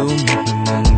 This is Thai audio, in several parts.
ลูม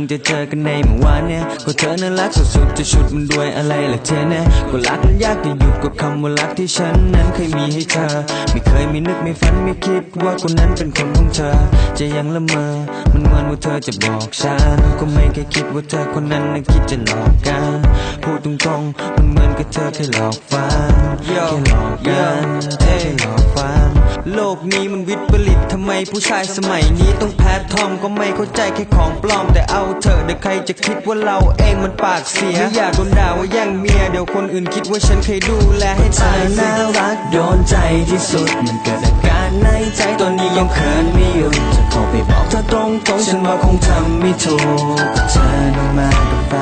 งจะเจอกันในเมื่อวานเนี่ยก็เธอน่ารักสุดๆจะชุดมันด้วยอะไรล่ะเธอเนี่ยก็รักมันยากจะหยุดกับคำว่ารักที่ฉันนั้นเคยมีให้เธอ ไม่เคยมีนึกไม่ฝันไม่คิดว่าคนนั้นเป็นคนของเธอ จะยังละเมอมันเหมือนว่าเธอจะบอกฉันก็ไม่เคยคิดว่าเธอคนนั้นนั้นคิดจะหลอกกันพูดตรงๆมันเหมือนกับเธอแค่หลอกฟันแค่หลอกกันแค่หลอกฟัน โลกนี้มันวิปริตทำไมผู้ชายสมัยนี้ต้องแพ้ทอมก็ไม่เข้าใจแค่ของปลอม แต่เอาเถอะเดี๋ยวใครจะคิดว่าเราเองมันปากเสียไม่อยากโดนด่าว่าแย่งเมียเดี๋ยวคนอื่นคิดว่าฉันเคยดูแลให้ตายน่ารักโดนใจที่สุดมันเกิดอาการในใจตอนนี้ยังเขินไม่หยุดจะโทรไปบอกเธอตรงตรงๆฉันว่าคงทำไม่ถูกกับเธอต้องมากับแฟ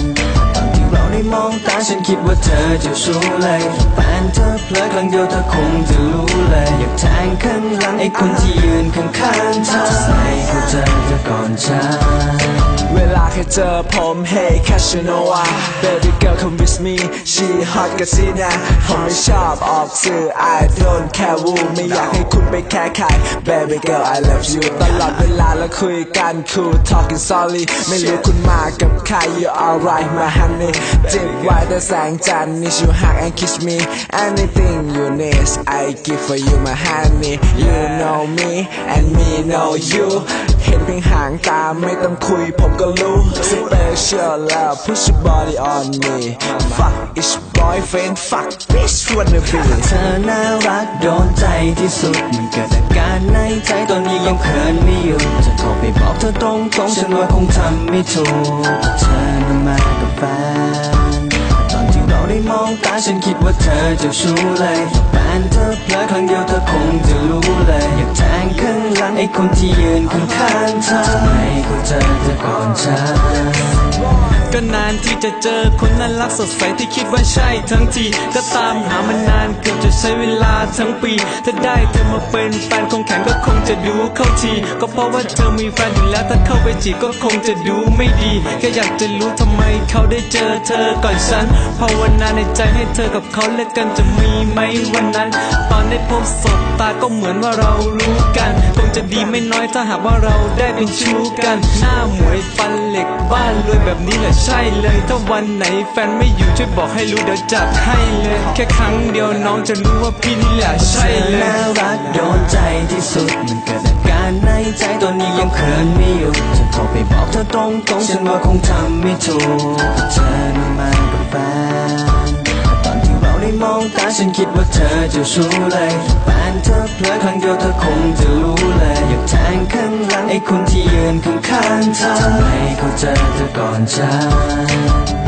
นตอนที่เราได้มองตาฉันคิดว่าเธอจะชู้เลย เธอเพลอครั้งเดียวเธอคงจะรู้เลยอยากแทงข้างหลังไอ้คนที่ยืนข้างๆเธอไม่เข้าใจเธอก่อนฉันเวลาแค่เจอผม Hey Casanova Baby girl come with me She hot กันสินะผมไม่ชอบออกสื่อ I don't care who ไม่อยากให้คุณไปแค่ใคร Baby girl I love you ตลอดเวลาแล้วคุยกัน cool talking sorry ไม่รู้คุณมากับใคร You alright my honey จิบไว้แต่แสงจันทร์ Need you hug and kiss me Anything you need I give for you my honey You know me and me know you เ ห็นเพียงหางตาไม่ต้องคุยผมก็รู้ Special love push your body on me Fuck is boyfriend fuck bitch wanna be เธอน่ารักโดนใจที่สุด มันเกิดอาการในใจตอนนี้ยังเขินไม่หยุดจะโทรไปบอกเธอตรงๆฉันว่าคงทำไม่ถูกเธอน่ะมากับแฟนตอนที่เรา ได้มองตาฉันคิดว่าเธอจะชู้เลยแฟนเธอเพลอครั้งเดียวเธอคงจะรู้เลยอยากแทงข้างหลังไอ้คนที่ยืนข้างๆเธอไม่เข้าใจเธอก่อนฉันก็นานที่จะเจอคนน่ารักสดใสที่คิดว่าใช่ทั้งทีก็ตามหามันนานเกือบจะใช้เวลาทั้งปี ถ้าได้เธอมาเป็นแฟนคงแข็งก็คงจะดูเข้าทีก็เพราะว่าเธอมีแฟนอยู่แล้วถ้าเข้าไปจีบก็คงจะดูไม่ดีแค่อยากจะรู้ทำไมเขาได้เจอเธอก่อนฉันภาวนาในใจให้เธอกับเขาเลิกกันจะมีไหมวันนั้น ตอนได้พบศพตาก็เหมือนว่าเรารู้กันคงจะดีไม่น้อยถ้าหากว่าเราได้เป็นชู้กัน หน้าหมวยฟันเหล็กบ้านรวยแบบนี้แหละใช่เลย ถ้าวันไหนแฟนไม่อยู่ช่วยบอกให้รู้เดี๋ยวจัดให้เลย แค่ครั้งเดียวน้องจะรู้ว่าพี่นี่แหละใช่เลยน่ารักโดนใจที่สุดมันเกิดอาการในใจตอนนี้ยังเขินไม่หยุดจะโทรไปบอกเธอตรงๆฉันว่าคงทำไม่ถูกเธอมากับแฟน มองตาฉันคิดว่าเธอจะชู้เลยถ้าแฟนเธอเพลอครั้งเดียวเธอคงจะรู้เลยอยากแทงข้างหลังไอ้คนที่ยืนข้างๆเธอทำไมเขาเจอเธอก่อนฉัน